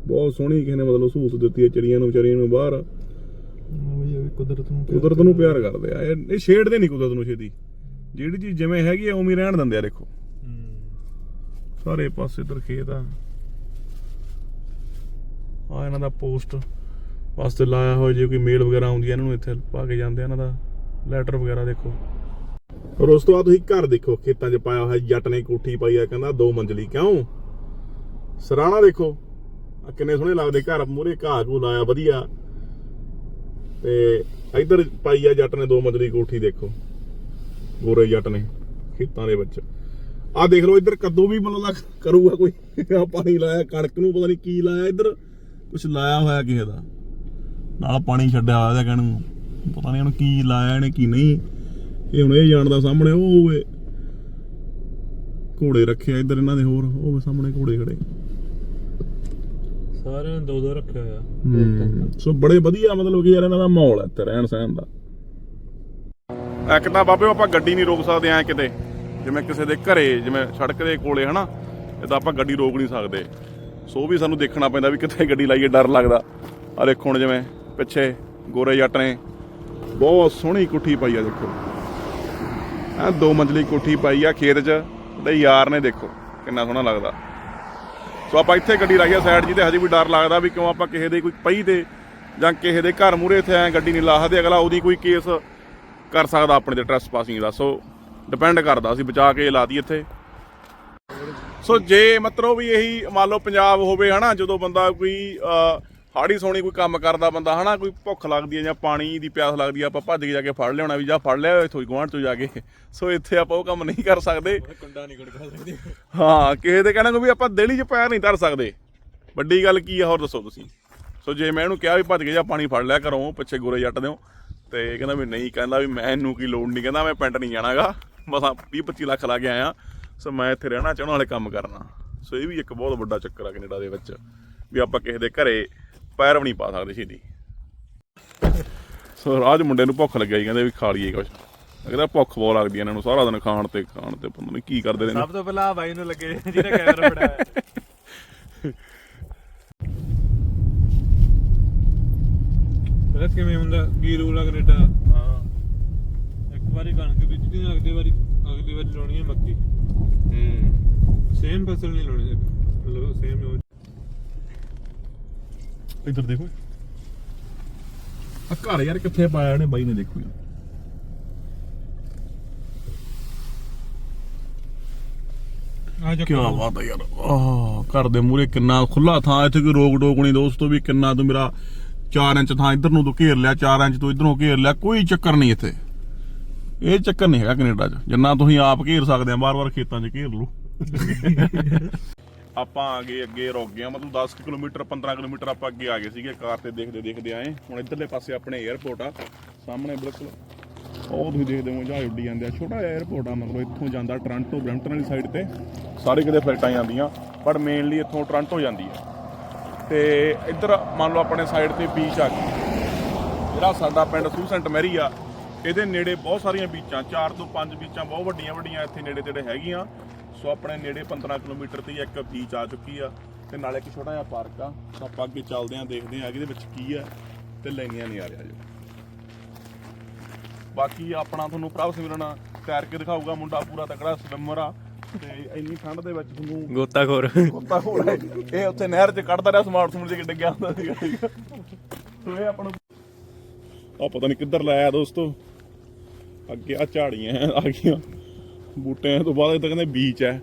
ਬਹੁਤ ਸੋਹਣੀ ਕਿਸੇ ਨੇ ਮਤਲਬ ਸਹੂਲਤ ਦਿੱਤੀ ਹੈ ਚਿੜੀਆਂ ਨੂੰ ਵਿਚਾਰੀਆਂ ਨੂੰ ਬਾਹਰ। ਕੁਦਰਤ ਨੂੰ ਕੁਦਰਤ ਨੂੰ ਪਿਆਰ ਕਰਦੇ ਆ। ਇਹ ਇਹ ਛੇੜਦੇ ਨਹੀਂ ਕੁਦਰਤ ਨੂੰ ਛੇਤੀ। ਜਿਹੜੀ ਚੀਜ਼ ਜਿਵੇਂ ਹੈਗੀ ਆ ਉਵੇਂ ਹੀ ਰਹਿਣ ਦਿੰਦੇ ਆ ਦੇਖੋ। ਸਾਰੇ ਪਾਸੇ ਇੱਧਰ ਖੇਤ ਆ। ਆ ਇਹਨਾਂ ਦਾ ਪੋਸਟ ਵਾਸਤੇ ਲਾਇਆ ਹੋਇਆ, ਜੇ ਕੋਈ ਮੇਲ ਵਗੈਰਾ ਆਉਂਦੀ ਇਹਨਾਂ ਨੂੰ ਇੱਥੇ ਪਾ ਕੇ ਜਾਂਦੇ ਇਹਨਾਂ ਦਾ। ਲੈਟਰ ਵਗੈਰਾ ਦੇਖੋ। ਔਰ ਉਸ ਤੋਂ ਬਾਅਦ ਤੁਸੀਂ ਘਰ ਦੇਖੋ, ਖੇਤਾਂ 'ਚ ਪਾਇਆ ਹੋਇਆ ਜੱਟ ਨੇ ਕੋਠੀ ਪਾਈ ਆ, ਕਹਿੰਦਾ ਦੋ ਮੰਜ਼ਲੀ ਕਿਉਂ? ਸਰਾਣਾ ਦੇਖੋ। ਆ ਕਿੰਨੇ ਸੋਹਣੇ ਲੱਗਦੇ ਘਰ ਮੂਰੇ ਘਾਹ ਘੂ ਲਾਇਆ, ਵਧੀਆ। ਤੇ ਇਧਰ ਪਾਈ ਆ ਜੱਟ ਨੇ ਦੋ ਮੰਜ਼ਲੀ ਕੋਠੀ ਦੇਖੋ, ਗੋਰੇ ਜੱਟ ਨੇ ਖੇਤਾਂ ਦੇ ਵਿੱਚ। ਆ ਦੇਖ ਲਓ ਇੱਧਰ ਕੱਦੂ ਵੀ ਮਤਲਬ ਲੱਗ ਕਰੂਗਾ ਕੋਈ। ਆ ਪਾਣੀ ਲਾਇਆ ਕਣਕ ਨੂੰ ਪਤਾ ਨਹੀਂ ਕੀ ਲਾਇਆ ਇੱਧਰ। ਕੁਝ ਲਾਇਆ ਹੋਇਆ ਕਿਸੇ ਦਾ। ਨਾਲ ਪਾਣੀ ਛੱਡਿਆ ਹੋਇਆ ਇਹਦਾ ਕਹਿਣ ਨੂੰ। ਪਤਾ ਨਹੀਂ ਉਹਨੂੰ ਕੀ ਲਾਇਆ ਇਹਨੇ ਕੀ ਨਹੀਂ। ਇਹ ਹੁਣ ਇਹ ਜਾਣਦਾ ਸਾਹਮਣੇ ਉਹ ਵੇ ਘੋੜੇ ਰੱਖੇ ਆ ਇੱਧਰ ਇਹਨਾਂ ਦੇ ਹੋਰ ਉਹ ਵੇ ਸਾਹਮਣੇ ਘੋੜੇ ਖੜੇ। ਸਾਰਿਆਂ ਨੇ ਦੋ ਦੋ ਰੱਖਿਆ ਹੋਇਆ। ਸੋ ਬੜੇ ਵਧੀਆ ਮਤਲਬ ਕਿ ਯਾਰ ਇਹਨਾਂ ਦਾ ਮਾਹੌਲ ਹੈ ਇੱਥੇ ਰਹਿਣ ਸਹਿਣ ਦਾ। ਇੱਕ ਤਾਂ ਬਾਬੇ ਆਪਾਂ ਗੱਡੀ ਨਹੀਂ ਰੋਕ ਸਕਦੇ ਐ ਕਿਤੇ? ਜਿਵੇਂ ਕਿਸੇ ਦੇ ਘਰੇ, ਜਿਵੇਂ ਸੜਕ ਦੇ ਕੋਲੇ, ਹਨਾ ਇਹ ਤਾਂ ਆਪਾਂ ਗੱਡੀ ਰੋਕ ਨਹੀਂ ਸਕਦੇ। ਸੋ ਉਹ ਵੀ ਸਾਨੂੰ ਦੇਖਣਾ ਪੈਂਦਾ ਵੀ ਕਿੱਥੇ ਗੱਡੀ ਲਾਈਏ, ਡਰ ਲੱਗਦਾ। ਆ ਦੇਖੋ ਹੁਣ ਜਿਵੇਂ ਪਿੱਛੇ ਗੋਰੇ ਜੱਟ ਨੇ। ਬਹੁਤ ਸੋਹਣੀ ਕੋਠੀ ਪਾਈ ਆ, ਦੇਖੋ। ਆ ਦੋ ਮੰਜ਼ਲੀ ਕੋਠੀ ਪਾਈ ਆ ਖੇਤ 'ਚ ਉਹਦੇ ਯਾਰ ਨੇ ਦੇਖੋ, ਕਿੰਨਾ ਸੋਹਣਾ ਲੱਗਦਾ। ਸੋ ਆਪਾਂ ਇੱਥੇ ਗੱਡੀ ਲਾਈਏ ਸਾਈਡ ਜੀ ਤੇ ਹਜੇ ਵੀ ਡਰ ਲੱਗਦਾ ਵੀ ਕਿਉਂ ਆਪਾਂ ਕਿਸੇ ਦੇ ਕੋਈ ਪਈ ਤੇ ਜਾਂ ਕਿਸੇ ਦੇ ਘਰ ਮੂਰੇ ਇੱਥੇ ਐ ਗੱਡੀ ਨਹੀਂ ਲਾ ਸਕਦੇ, ਅਗਲਾ ਉਹਦੀ ਕੋਈ ਕੇਸ ਕਰ ਸਕਦਾ ਆਪਣੇ ਤੇ ਟਰੈਸ ਪਾਸਿੰਗ ਦਾ। ਸੋ ਡਿਪੈਂਡ ਕਰਦਾ ਅਸੀਂ ਬਚਾ ਕੇ ਲਾ ਦੀ ਇੱਥੇ। ਸੋ ਜੇ ਮਤਲਬ ਵੀ ਇਹੀ ਮੰਨ ਲਓ ਪੰਜਾਬ ਹੋਵੇ ਹਨਾ ਜਦੋਂ ਬੰਦਾ ਕੋਈ ਹਾੜੀ ਸੋਣੀ ਕੋਈ ਕੰਮ ਕਰਦਾ ਬੰਦਾ ਹਨਾ ਕੋਈ ਭੁੱਖ ਲੱਗਦੀ ਹੈ ਜਾਂ ਪਾਣੀ ਦੀ ਪਿਆਸ ਲੱਗਦੀ ਆ ਆਪਾਂ ਭੱਜ ਕੇ ਜਾ ਕੇ ਫੜ ਲਿਆਉਣਾ ਵੀ ਜਾਂ ਫੜ ਲਿਆ ਇੱਥੋਂ ਹੀ ਗੁਆਂਢ ਤੋਂ ਜਾ ਕੇ। ਸੋ ਇੱਥੇ ਆਪਾਂ ਉਹ ਕੰਮ ਨਹੀਂ ਕਰ ਸਕਦੇ। ਕੰਡਾ ਨਹੀਂ ਖੜਕਾ ਸਕਦੇ। ਹਾਂ ਕਿਸੇ ਦੇ ਕਹਿਣਾ ਨੂੰ ਵੀ ਆਪਾਂ ਦੇਲੀ 'ਚ ਪੈਰ ਨਹੀਂ ਧਰ ਸਕਦੇ। ਵੱਡੀ ਗੱਲ ਕੀ ਆ ਹੋਰ ਦੱਸੋ ਤੁਸੀਂ? ਸੋ ਜੇ ਮੈਂ ਇਹਨੂੰ ਕਿਹਾ ਵੀ ਭੱਜ ਕੇ ਜਾ ਪਾਣੀ ਫੜ ਲਿਆ ਘਰੋਂ ਪਿੱਛੇ ਗੋਰੇ ਜੱਟ ਦਿਓ ਤੇ ਕਹਿੰਦਾ ਵੀ ਨਹੀਂ ਕਹਿੰਦਾ ਵੀ ਮੈਨੂੰ ਕੀ ਲੋੜ ਨਹੀਂ ਕਹਿੰਦਾ ਮੈਂ ਪਿੰਡ ਨਹੀਂ ਜਾਣਾਗਾ। ਮਸਾਂ 20 25 ਲੱਖ ਲਾ ਕੇ ਆਇਆ। ਸੋ ਮੈਂ ਇੱਥੇ ਰਹਿਣਾ ਚਾਹਣਾ ਵਾਲੇ ਕੰਮ ਕਰਨਾ। ਸੋ ਇਹ ਵੀ ਇੱਕ ਬਹੁਤ ਵੱਡਾ ਚੱਕਰ ਆ ਕੈਨੇਡਾ ਦੇ ਵਿੱਚ ਵੀ ਆਪਾਂ ਕਿਸੇ ਦੇ ਘਰੇ ਪੈਰ ਵੀ ਨਹੀਂ ਪਾ ਸਕਦੇ ਛੇਤੀ। ਸੋ ਰਾਜ ਮੁੰਡੇ ਨੂੰ ਭੁੱਖ ਲੱਗਿਆ ਜੀ ਕਹਿੰਦੇ ਵੀ ਖਾ ਲਈਏ ਕੁਝ ਕਹਿੰਦਾ ਭੁੱਖ ਬਹੁਤ ਲੱਗਦੀ ਇਹਨਾਂ ਨੂੰ ਸਾਰਾ ਦਿਨ ਖਾਣ ਤੇ ਖਾਣ ਤੇ ਪਤਾ ਨਹੀਂ ਕੀ ਕਰਦੇ ਨੇ। ਸਭ ਤੋਂ ਪਹਿਲਾਂ ਬਾਈ ਨੂੰ ਲੱਗੇ ਜਿਹਨੇ ਕੈਮਰਾ ਫੜਾਇਆ ਪਤਾ ਕਿਵੇਂ ਹੁੰਦਾ ਕੀ ਰੂਲ ਆ ਕੈਨੇਡਾ। ਹਾਂ। ਵਾਰੀ ਕਣਕ ਬੀਜਦੀ ਹੈ ਅਗਲੀ ਵਾਰੀ ਅਗਲੀ ਵਾਰੀ ਲਾਉਣੀ ਹੈ ਮੱਕੀ। ਹੂੰ ਸੇਮ ਫਸਲ ਨਹੀਂ ਲਾਉਣੀ ਮਤਲਬ ਸੇਮ ਹੋ ਇੱਧਰ ਦੇਖੋ। ਆ ਘਰ ਯਾਰ ਕਿੱਥੇ ਪਾਇਆ ਇਹਨੇ ਬਾਈ ਨੇ ਦੇਖੋ ਯਾਰ ਆ ਜਾ ਕੀ ਬਾਤ ਹੈ ਯਾਰ। ਆਹ, ਘਰ ਦੇ ਮੂਰੇ ਕਿੰਨਾ ਖੁੱਲਾ ਥਾਂ ਇੱਥੇ ਕੋਈ ਰੋਕ ਟੋਕ ਨਹੀਂ ਦੋਸਤੋ ਵੀ ਕਿੰਨਾ ਤੂੰ ਮੇਰਾ 4 ਇੰਚ ਥਾਂ ਇੱਧਰ ਨੂੰ ਤੂੰ ਘੇਰ ਲਿਆ 4 ਇੰਚ ਤੋਂ ਇੱਧਰੋਂ ਘੇਰ ਲਿਆ, ਕੋਈ ਚੱਕਰ ਨਹੀਂ ਇੱਥੇ। ਇਹ ਚੱਕਰ ਨਹੀਂ ਹੈਗਾ ਕੈਨੇਡਾ 'ਚ। ਜਿੰਨਾ ਤੁਸੀਂ ਆਪ ਘੇਰ ਸਕਦੇ ਆ ਬਾਰ-ਬਾਰ ਖੇਤਾਂ 'ਚ ਘੇਰ ਲਓ। ਆਪਾਂ ਆ ਗਏ ਅੱਗੇ ਰੁਕ ਗਏ ਮਤਲਬ 10 ਕੁ ਕਿਲੋਮੀਟਰ 15 ਕਿਲੋਮੀਟਰ ਆਪਾਂ ਅੱਗੇ ਆ ਗਏ ਸੀਗੇ। ਕਾਰ ਤੇ ਦੇਖਦੇ ਦੇਖਦੇ ਆਏ। ਹੁਣ ਇੱਧਰਲੇ ਪਾਸੇ ਆਪਣੇ 에ਅਰਪੋਰਟ ਆ। ਸਾਹਮਣੇ ਬਿਲਕੁਲ ਉਹ ਤੁਸੀਂ ਦੇਖਦੇ ਹੋ ਜਹਾਜ਼ ਉੱਡੀ ਜਾਂਦੇ ਆ। ਛੋਟਾ ਜਿਹਾ 에ਅਰਪੋਰਟ ਆ ਮਤਲਬ ਇੱਥੋਂ ਜਾਂਦਾ ਟੋਰਾਂਟੋ ਬ੍ਰੈਂਪਟਨ ਵਾਲੀ ਸਾਈਡ ਤੇ। ਸਾਰੇ ਕਿਤੇ ਫਲਾਈਟਾਂ ਜਾਂਦੀਆਂ ਪਰ ਮੇਨਲੀ ਇੱਥੋਂ ਟੋਰਾਂਟੋ ਜਾਂਦੀ ਆ। ਤੇ ਇੱਧਰ ਮੰਨ ਲਓ ਆਪਣੇ ਸਾਈਡ ਤੇ ਬੀਚ ਆ ਗਈ। ਜਿਹੜਾ ਸਾਡਾ ਪਿੰਡ ਸੂਸੈਂਟ ਮੈਰੀ ਆ ਇਹਦੇ ਨੇੜੇ ਬਹੁਤ ਸਾਰੀਆਂ ਬੀਚਾਂ 4 ਤੋਂ 5 ਬੀਚਾਂ ਬਹੁਤ ਵੱਡੀਆਂ ਵੱਡੀਆਂ ਇੱਥੇ ਨੇੜੇ ਤੇੜੇ ਹੈਗੀਆਂ। ਸੋ ਆਪਣੇ ਨੇੜੇ 15 ਕਿਲੋਮੀਟਰ ਤੇ ਇੱਕ ਬੀਚ ਆ ਚੁੱਕੀ ਆ ਤੇ ਨਾਲ ਇੱਕ ਛੋਟਾ ਜਿਹਾ ਪਾਰਕ ਆ। ਸੋ ਆਪਾਂ ਅੱਗੇ ਚੱਲਦੇ ਆਂ ਦੇਖਦੇ ਆਂ ਇਹਦੇ ਵਿੱਚ ਕੀ ਆ ਤੇ ਲੈਣੀਆਂ ਨਹੀਂ ਆ ਰਿਹਾ ਜੀ। ਬਾਕੀ ਆਪਣਾ ਤੁਹਾਨੂੰ ਪ੍ਰਭ ਸਿਮਰਨ ਤੈਰ ਕੇ ਦਿਖਾਊਗਾ ਮੁੰਡਾ ਪੂਰਾ ਤਕੜਾ ਸਵਿਮਰ ਆ ਤੇ ਇੰਨੀ ਠੰਡ ਦੇ ਵਿੱਚ ਤੁਹਾਨੂੰ ਗੋਤਾਖੋਰ। ਰਿਹਾ ਇਹ ਉੱਥੇ ਨਹਿਰ 'ਚ ਕੱਢਦਾ ਰਿਹਾ ਸਮਾਰਟ ਸਮੂਰ ਜੇ ਡਿੱਗਿਆ ਹੁੰਦਾ ਸੀਗਾ। ਸੋ ਇਹ ਆਪਾਂ ਨੂੰ ਆ ਪਤਾ ਨਹੀਂ ਕਿੱਧਰ ਲਾਇਆ ਦੋਸਤੋ। ਅੱਗੇ ਆ ਝਾੜੀਆਂ ਆ ਗਈਆਂ ਬੂਟਿਆਂ ਤੋਂ ਬਾਅਦ ਇਹ ਤਾਂ ਕਹਿੰਦੇ ਬੀਚ ਹੈ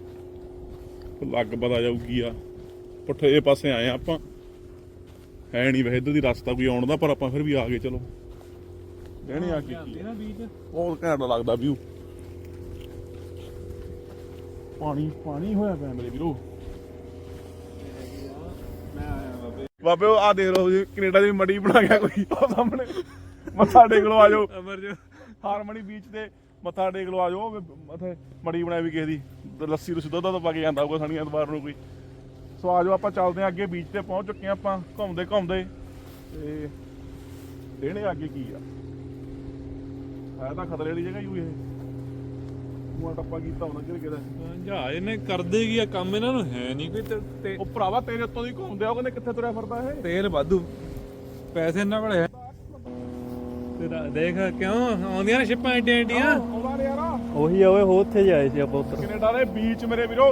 ਲੱਗ ਪਤਾ ਜਾਊਗੀ ਆ। ਪੁੱਠੇ ਪਾਸੇ ਆਏ ਆ ਆਪਾਂ। ਹੈ ਨਹੀਂ ਵੈਸੇ ਇੱਧਰ ਦੀ ਰਸਤਾ ਕੋਈ ਆਉਣ ਦਾ ਪਰ ਆਪਾਂ ਫਿਰ ਵੀ ਆ ਗਏ ਚਲੋ। ਗਹਿਣੇ ਆ ਕੇ ਕੀ ਆ। ਬਹੁਤ ਘੈਂਟ ਲੱਗਦਾ ਵਿਊ ਪਾਣੀ ਪਾਣੀ ਹੋਇਆ ਪਿਆ ਮੇਰੇ ਵੀਰੋ। ਬਾਬੇ ਉਹ ਆ ਦੇਖ ਲਓ ਜੀ ਕੈਨੇਡਾ ਦੀ ਮੜੀ ਬਣਾ ਗਿਆ ਕੋਈ। ਉਹ ਸਾਹਮਣੇ। ਮੱਥਾ ਟੇਕ ਲਓ ਆਜੋ ਅਮਰ ਜੋ ਹਾਰਮਨੀ ਬੀਚ ਤੇ ਮੱਥਾ ਟੇਕ ਲਓ ਆਜੋ ਮੱਥੇ ਮੜੀ ਬਣਾਈ ਵੀ ਕਿਸੇ ਦੀ ਲੱਸੀ ਰੁਸੀ ਦੁੱਧ ਦੁੱਧ ਪਾ ਕੇ ਜਾਂਦਾ ਹੋਊਗਾ ਸਾਨੀਆਂ ਐਤਵਾਰ ਨੂੰ ਕੋਈ। ਸੋ ਆਜੋ ਆਪਾਂ ਚੱਲਦੇ ਹਾਂ ਅੱਗੇ ਬੀਚ ਤੇ ਪਹੁੰਚ ਚੁੱਕੇ ਹਾਂ ਆਪਾਂ ਘੁੰਮਦੇ ਘੁੰਮਦੇ। ਤੇ ਦੇਣੇ ਅੱਗੇ ਕੀ ਆ? ਹੈ ਤਾਂ ਖਤਰੇ ਵਾਲੀ ਜਗ੍ਹਾ ਹੀ ਹੋਈ ਇਹ। ਮੂੰਹ ਟੱਪਾ ਕੀਤਾ ਹੁੰਦਾ ਕਿਹੜੇ ਕਿਹੜਾ ਜਹਾਜ਼ ਇਹਨੇ ਕਰਦੇ ਕੀ ਆ ਕੰਮ? ਇਹਨਾਂ ਨੂੰ ਹੈ ਨਹੀਂ ਕੋਈ ਤੇ- ਉਹ ਭਰਾਵਾ ਤੇਰੇ ਉੱਤੋਂ ਦੀ ਘੁੰਮਦੇ ਆ ਉਹ ਕਹਿੰਦੇ ਕਿੱਥੇ ਤੁਰਿਆ ਫਿਰਦਾ ਇਹ? ਤੇਲ ਵਾਧੂ। ਪੈਸੇ ਇਹਨਾਂ ਕੋਲ ਹੈ। ਤੇਰਾ ਦੇਖ ਕਿਉਂ ਆਉਂਦੀਆਂ ਨੇ ਸ਼ਿਪਾਂ ਆਉਂਦਾ ਨੇ। ਯਾਰਾ ਉਹੀ ਆ ਓਏ ਹੋ ਉੱਥੇ ਜਾਏ ਸੀ ਆਪਾਂ ਉੱਤਰ ਕੈਨੇਡਾ ਦੇ ਬੀਚ ਮੇਰੇ ਵੀਰੋ।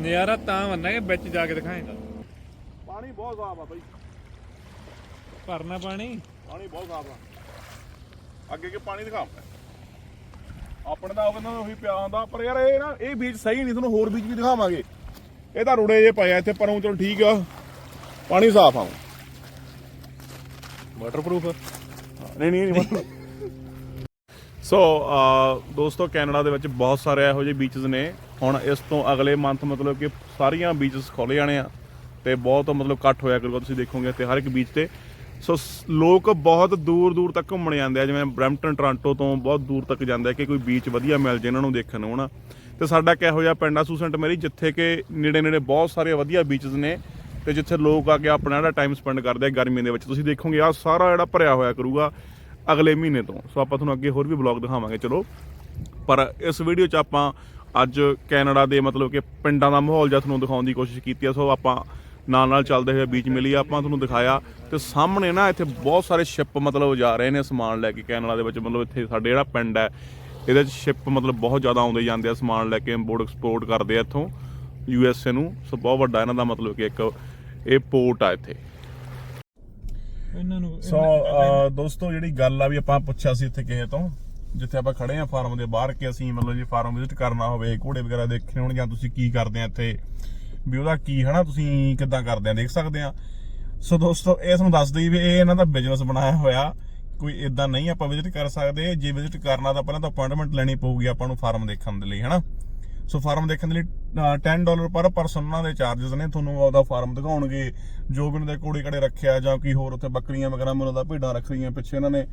ਨਜ਼ਾਰਾ ਤਾਂ ਮੰਨਾਂਗੇ ਵਿੱਚ ਜਾ ਕੇ ਦਿਖਾਏਗਾ। ਪਾਣੀ ਬਹੁਤ ਸਾਫ਼ ਆ ਬਾਈ। ਭਰਨਾ ਪਾਣੀ? ਪਾਣੀ ਬਹੁਤ ਸਾਫ਼ ਆ। ਅੱਗੇ ਕੇ ਪਾਣੀ ਦਿਖਾਉਂਦਾ ਆਪਣੇ ਦਾ ਉਹ ਕਹਿੰਦਾ ਉਹੀ ਪਿਆ ਹੁੰਦਾ ਪਰ ਯਾਰ ਇਹ ਨਾ ਇਹ ਬੀਚ ਸਹੀ ਨਹੀਂ ਤੁਹਾਨੂੰ ਹੋਰ ਬੀਚ ਵੀ ਦਿਖਾਵਾਂਗੇ। ਇਹ ਤਾਂ ਰੁੜੇ ਜੇ ਪਏ ਆ ਇੱਥੇ ਪਰੋਂ ਚਲ ਠੀਕ ਆ। ਪਾਣੀ ਸਾਫ਼ ਆ ਵਾਟਰਪ੍ਰੂਫ ਨਹੀਂ ਨਹੀਂ ਨਹੀਂ ਸੋ uh, ਦੋਸਤੋ, ਕੈਨੇਡਾ ਦੇ ਵਿੱਚ ਬਹੁਤ ਸਾਰੇ ਇਹੋ ਜਿਹੇ ਬੀਚਸ ਨੇ। ਹੁਣ ਇਸ ਤੋਂ ਅਗਲੇ ਮੰਥ ਮਤਲਬ ਕਿ ਸਾਰੀਆਂ ਬੀਚਸ ਖੋਲੇ ਜਾਣੇ ਆ ਤੇ ਬਹੁਤ ਮਤਲਬ ਇਕੱਠ ਹੋਇਆ ਕਰੂਗਾ, ਤੁਸੀਂ ਦੇਖੋਗੇ ਤੇ ਹਰ ਇੱਕ ਬੀਚ ਤੇ। ਸੋ ਸ- ਲੋਕ ਬਹੁਤ ਦੂਰ ਦੂਰ ਤੱਕ ਘੁੰਮਣ ਜਾਂਦੇ ਆ, ਜਿਵੇਂ ਬ੍ਰੈਂਪਟਨ, ਟੋਰਾਂਟੋ ਤੋਂ ਬਹੁਤ ਦੂਰ ਤੱਕ ਜਾਂਦੇ ਆ ਕਿ ਕੋਈ ਬੀਚ ਵਧੀਆ ਮਿਲ ਜੇ ਇਹਨਾਂ ਨੂੰ ਦੇਖਣ ਨੂੰ, ਹਨਾ। ਤੇ ਸਾਡਾ ਕਿਹੋ ਜਿਹਾ ਪਿੰਡ ਆ, ਸੂਸੈਂਟ ਮੇਰੀ, ਜਿੱਥੇ ਕਿ ਨੇੜੇ ਨੇੜੇ ਬਹੁਤ ਸਾਰੇ ਵਧੀਆ ਬੀਚਸ ਨੇ। ਤੇ ਜਿੱਥੇ ਲੋਕ ਆ ਕੇ ਆਪਣਾ ਜਿਹੜਾ ਟਾਈਮ ਸਪੈਂਡ ਕਰਦੇ ਆ ਗਰਮੀ ਦੇ ਵਿੱਚ, ਤੁਸੀਂ ਦੇਖੋਗੇ ਆ ਸਾਰਾ ਜਿਹੜਾ ਭਰਿਆ ਹੋਇਆ ਕਰੂਗਾ ਅਗਲੇ ਮਹੀਨੇ ਤੋਂ। ਸੋ ਆਪਾਂ ਤੁਹਾਨੂੰ ਅੱਗੇ ਹੋਰ ਵੀ ਵਲੌਗ ਦਿਖਾਵਾਂਗੇ, ਚਲੋ। ਪਰ ਇਸ ਵੀਡੀਓ 'ਚ ਆਪਾਂ ਅੱਜ ਕੈਨੇਡਾ ਦੇ ਮਤਲਬ ਕਿ ਪਿੰਡਾਂ ਦਾ ਮਾਹੌਲ ਜਿਹਾ ਤੁਹਾਨੂੰ ਦਿਖਾਉਣ ਦੀ ਕੋਸ਼ਿਸ਼ ਕੀਤੀ ਆ। ਸੋ ਆਪਾਂ ਨਾਲ ਨਾਲ ਚੱਲਦੇ ਹੋਏ ਬੀਚ ਮਿਲੀ ਆਪਾਂ ਤੁਹਾਨੂੰ ਦਿਖਾਇਆ। ਤੇ ਸਾਹਮਣੇ ਨਾ ਇੱਥੇ ਬਹੁਤ ਸਾਰੇ ਸ਼ਿਪ ਮਤਲਬ ਜਾ ਰਹੇ ਨੇ ਸਮਾਨ ਲੈ ਕੇ ਕੈਨੇਡਾ ਦੇ ਵਿੱਚ। ਮਤਲਬ ਇੱਥੇ ਸਾਡੇ ਜਿਹੜਾ ਪਿੰਡ ਹੈ, ਇਹਦੇ 'ਚ ਸ਼ਿਪ ਮਤਲਬ ਬਹੁਤ ਜ਼ਿਆਦਾ ਆਉਂਦੇ ਜਾਂਦੇ ਆ ਸਮਾਨ ਲੈ ਕੇ ਇੰਪੋਰਟ ਐਕਸਪੋਰਟ ਕਰਦੇ ਆ ਇੱਥੋਂ ਯੂ ਐਸ ਏ ਨੂੰ। ਸੋ ਬਹੁਤ ਵੱਡਾ ਇਹਨਾਂ ਦਾ ਮਤਲਬ ਕਿ ਇੱਕ ਇਹ ਪੋਰਟ ਆ ਇੱਥੇ। ਇਹਨਾਂ ਨੂੰ ਸੋ ਦੋਸਤੋ ਜਿਹੜੀ ਗੱਲ ਆ ਵੀ ਆਪਾਂ ਪੁੱਛਿਆ ਸੀ ਇੱਥੇ ਕਿਸੇ ਤੋਂ ਜਿੱਥੇ ਆਪਾਂ ਖੜੇ ਆ ਫਾਰਮ ਦੇ ਬਾਹਰ ਕਿ ਅਸੀਂ ਮਤਲਬ ਜੇ ਫਾਰਮ ਵਿਜ਼ਿਟ ਕਰਨਾ ਹੋਵੇ ਘੋੜੇ ਵਗੈਰਾ ਦੇਖਣੇ ਹੋਣ ਜਾਂ ਤੁਸੀਂ ਕੀ ਕਰਦੇ ਆ ਇੱਥੇ? ਵੀ ਉਹਦਾ ਕੀ ਹਨਾ ਤੁਸੀਂ ਕਿੱਦਾਂ ਕਰਦੇ ਆ ਦੇਖ ਸਕਦੇ ਆ। ਸੋ ਦੋਸਤੋ ਇਹ ਤੁਹਾਨੂੰ ਦੱਸ ਦਈ ਵੀ ਇਹ ਇਹਨਾਂ ਦਾ ਬਿਜ਼ਨਸ ਬਣਾਇਆ ਹੋਇਆ। ਕੋਈ ਇਦਾਂ ਨਹੀਂ ਆਪਾਂ ਵਿਜ਼ਿਟ ਕਰ ਸਕਦੇ। ਜੇ ਵਿਜ਼ਿਟ ਕਰਨਾ ਤਾਂ ਪਹਿਲਾਂ ਤਾਂ ਅਪਾਇੰਟਮੈਂਟ ਲੈਣੀ ਪਊਗੀ ਆਪਾਂ ਨੂੰ ਫਾਰਮ ਦੇਖਣ ਦੇ ਲਈ ਹਨਾ? ਸੋ ਫਾਰਮ ਦੇਖਣ ਦੇ ਲਈ ਅ, 10 ਡਾਲਰ ਪਰ ਪਰਸਨ ਉਹਨਾਂ ਦੇ ਚਾਰजेस ਨੇ ਤੁਹਾਨੂੰ ਉਹਦਾ ਫਾਰਮ ਦਿਖਾਉਣਗੇ। ਜੋ ਵੀ ਉਹਨਾਂ ਦੇ ਕੋੜੇ ਕੜੇ ਰੱਖਿਆ ਜਾਂ ਕੋਈ ਹੋਰ ਉੱਥੇ ਬੱਕਰੀਆਂ ਵਗੈਰਾ ਮੈਨੂੰ ਦਾ ਭੇਡਾਂ ਰੱਖ ਰਹੀਆਂ ਪਿੱਛੇ ਇਹਨਾਂ ਨੇ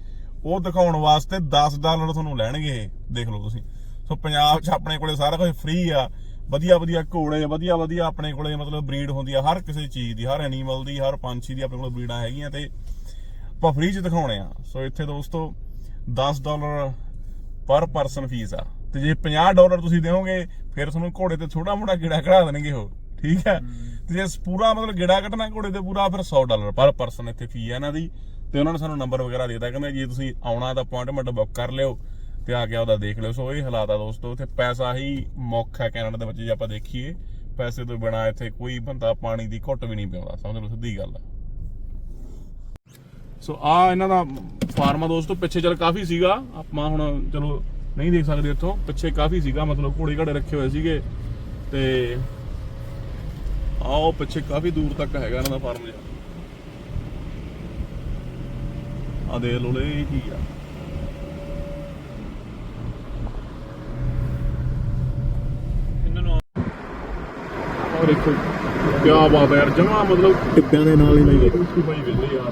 ਉਹ ਦਿਖਾਉਣ ਵਾਸਤੇ 10 ਡਾਲਰ ਤੁਹਾਨੂੰ ਲੈਣਗੇ ਇਹ, ਦੇਖ ਲਓ ਤੁਸੀਂ। ਸੋ ਪੰਜਾਬ 'ਚ ਆਪਣੇ ਕੋਲੇ ਸਾਰਾ ਕੁਝ ਫ੍ਰੀ ਆ। ਵਧੀਆ ਵਧੀਆ ਘੋੜੇ ਵਧੀਆ ਵਧੀਆ ਆਪਣੇ ਕੋਲੇ ਮਤਲਬ ਬਰੀਡ ਹੁੰਦੀ ਆ ਹਰ ਕਿਸੇ ਚੀਜ਼ ਦੀ ਹਰ ਐਨੀਮਲ ਦੀ ਹਰ ਪੰਛੀ ਦੀ ਆਪਣੇ ਕੋਲ ਬਰੀਡਾਂ ਹੈਗੀਆਂ ਤੇ ਆਪਾਂ ਫ੍ਰੀ 'ਚ ਦਿਖਾਉਣੇ ਆ। ਸੋ ਇੱਥੇ ਦੋਸਤੋ 10 ਡਾਲਰ ਪਰ ਪਰਸਨ ਫੀਸ ਆ। ਤੇ ਜੇ 50 ਡਾਲਰ ਤੁਸੀਂ ਦਿਓਗੇ ਫਿਰ ਤੁਹਾਨੂੰ ਘੋੜੇ ਤੇ ਥੋੜਾ ਮੋਟਾ ਗੇੜਾ ਕਢਾ ਦੇਣਗੇ ਉਹ ਠੀਕ ਹੈ? ਤੇ ਜੇ ਪੂਰਾ ਮਤਲਬ ਗੇੜਾ ਕੱਢਣਾ ਘੋੜੇ ਤੇ ਪੂਰਾ ਫਿਰ 100 ਡਾਲਰ ਪਰ ਪਰਸਨ ਇੱਥੇ ਫੀ ਹੈ ਇਹਨਾਂ ਦੀ। ਤੇ ਉਹਨਾਂ ਨੇ ਸਾਨੂੰ ਨੰਬਰ ਵਗੈਰਾ ਦਿੱਤਾ ਕਹਿੰਦੇ ਜੇ ਤੁਸੀਂ ਆਉਣਾ ਤਾਂ ਅਪਾਇੰਟਮੈਂਟ ਬੁੱਕ ਕਰ ਲਿਓ ਤੇ ਆ ਕੇ ਉਹਦਾ ਦੇਖ ਲਿਓ। ਸੋ ਇਹ ਹਾਲਾਤ ਆ ਦੋਸਤੋ ਇੱਥੇ ਪੈਸਾ ਹੀ ਮੁੱਖ ਹੈ ਕੈਨੇਡਾ ਦੇ ਵਿੱਚ ਜੇ ਆਪਾਂ ਦੇਖੀਏ ਪੈਸੇ ਤੋਂ ਬਿਨਾ ਇੱਥੇ ਕੋਈ ਬੰਦਾ ਪਾਣੀ ਦੀ ਘੁੱਟ ਵੀ ਨਹੀਂ ਪਿਆਉਂਦਾ ਸਮਝ ਲਓ ਸਿੱਧੀ ਗੱਲ ਹੈ। ਸੋ ਆ ਇਹਨਾਂ ਦਾ ਫਾਰਮ ਆ ਦੋਸਤੋ ਪਿੱਛੇ ਚਲ ਕਾਫੀ ਸੀਗਾ। ਆਪਾਂ ਹੁਣ ਚਲੋ ਨਹੀਂ ਦੇਖ ਸਕਦੇ ਇੱਥੋਂ ਪਿੱਛੇ ਕਾਫੀ ਸੀਗਾ, ਮਤਲਬ ਘੋੜੇ ਘੜੇ ਰੱਖੇ ਹੋਏ ਸੀਗੇ। ਤੇ ਆਓ ਪਿੱਛੇ ਕਾਫੀ ਦੂਰ ਤੱਕ ਹੈਗਾ ਇਹਨਾਂ ਦਾ ਫਾਰਮ ਜਿਹਾ। ਆ ਦੇ ਲੋ, ਇਹ ਕੀ ਆ। ਇਹਨਾਂ ਨੂੰ ਔਰ ਦੇਖੋ ਕੀ ਬਾਤ ਹੈ ਯਾਰ, ਜਮਾ ਮਤਲਬ ਟਿੱਬਿਆਂ ਦੇ ਨਾਲ ਹੀ ਨਹੀਂ ਦੇਖੋ ਭਾਈ ਵੇਲੇ ਯਾਰ